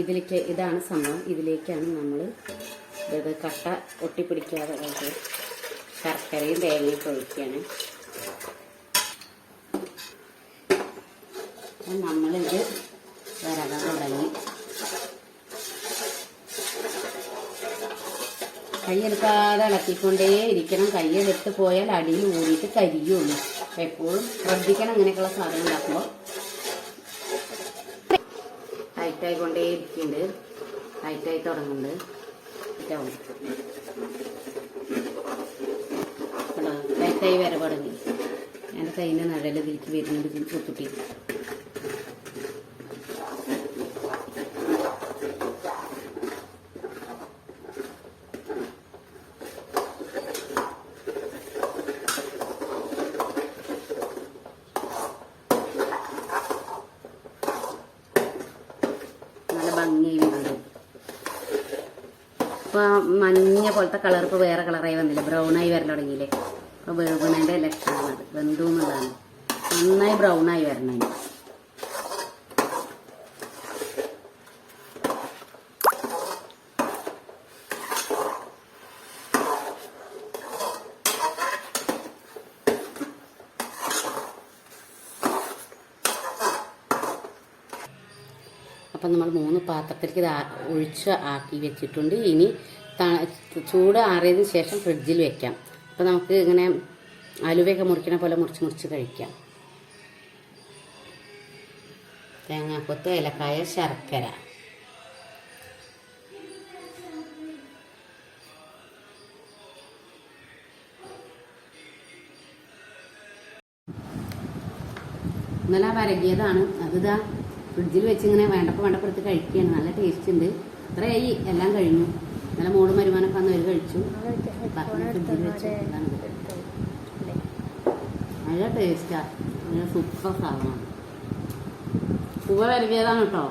ഇതിലേക്ക് ഇതാണ് സംഭവം. ഇതിലേക്കാണ് നമ്മൾ ഇത് കട്ട ഒട്ടിപ്പിടിക്കാതെ ശർക്കരയും തേങ്ങയും ഒഴിക്കുകയാണ് നമ്മളിത് വരകൾ തുടങ്ങി. കൈയെടുക്കാതെ ഇളക്കിക്കൊണ്ടേ ഇരിക്കണം. കൈയെടുത്ത് പോയാൽ അടിയിൽ ഊറിയിട്ട് കരിയുള്ളൂ എപ്പോഴും ശ്രദ്ധിക്കണം ഇങ്ങനെയൊക്കെയുള്ള സാധനം ഉണ്ടാക്കുമ്പോൾ ടൈറ്റായി കൊണ്ടേ ഇരിക്കുന്നുണ്ട് ടൈറ്റായി തുടങ്ങുന്നുണ്ട്? ടൈറ്റായി വരപടങ്ങി തുടങ്ങി. എന്റെ കയ്യിന്റെ നിഴൽ തിരിച്ച് വരുന്നുണ്ട് കുത്തുട്ടി നല്ല ഭംഗിയായി വരുന്നുണ്ട് ഇപ്പൊ മഞ്ഞ പോലത്തെ കളർ ഇപ്പൊ വേറെ കളറായി വന്നില്ല? ബ്രൗൺ ആയി വരൽ തുടങ്ങിയില്ലേ? അപ്പോൾ വേവണേന്റെ ലക്ഷണമാണ് വെന്തു എന്നുള്ളതാണ് നന്നായി ബ്രൗൺ ആയി വരണം അപ്പം നമ്മൾ മൂന്ന് പാത്രത്തിലേക്ക് ഇത് ഒഴിച്ച് ആക്കി വെച്ചിട്ടുണ്ട്. ഇനി ചൂട് ആറിയതിന് ശേഷം ഫ്രിഡ്ജിൽ വെക്കാം. അപ്പം നമുക്ക് ഇങ്ങനെ അലുവയൊക്കെ മുറിക്കണ പോലെ മുറിച്ച് മുറിച്ച് കഴിക്കാം. തേങ്ങാക്കൊത്ത് ഏലക്കായ ശർക്കര. ഇന്നലെ വരകിയതാണ്. അതിതാ ഫ്രിഡ്ജിൽ വെച്ച് ഇങ്ങനെ വേണ്ടപ്പോൾ വേണ്ടപ്പോൾ എടുത്ത് കഴിക്കുകയാണ്. നല്ല ടേസ്റ്റ് ഉണ്ട്. അത്രയായി എല്ലാം കഴിഞ്ഞു. നല്ല മോൾ മരുമാനൊക്കെ വന്ന് അവർ കഴിച്ചു. ഫ്രിഡ്ജിൽ വെച്ച് നല്ല ടേസ്റ്റാണ് നല്ല സൂപ്പർ സാധനമാണ്. പുക വരകിയതാണ് കേട്ടോ.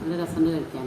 നല്ല രസമുണ്ട് കഴിക്കാൻ.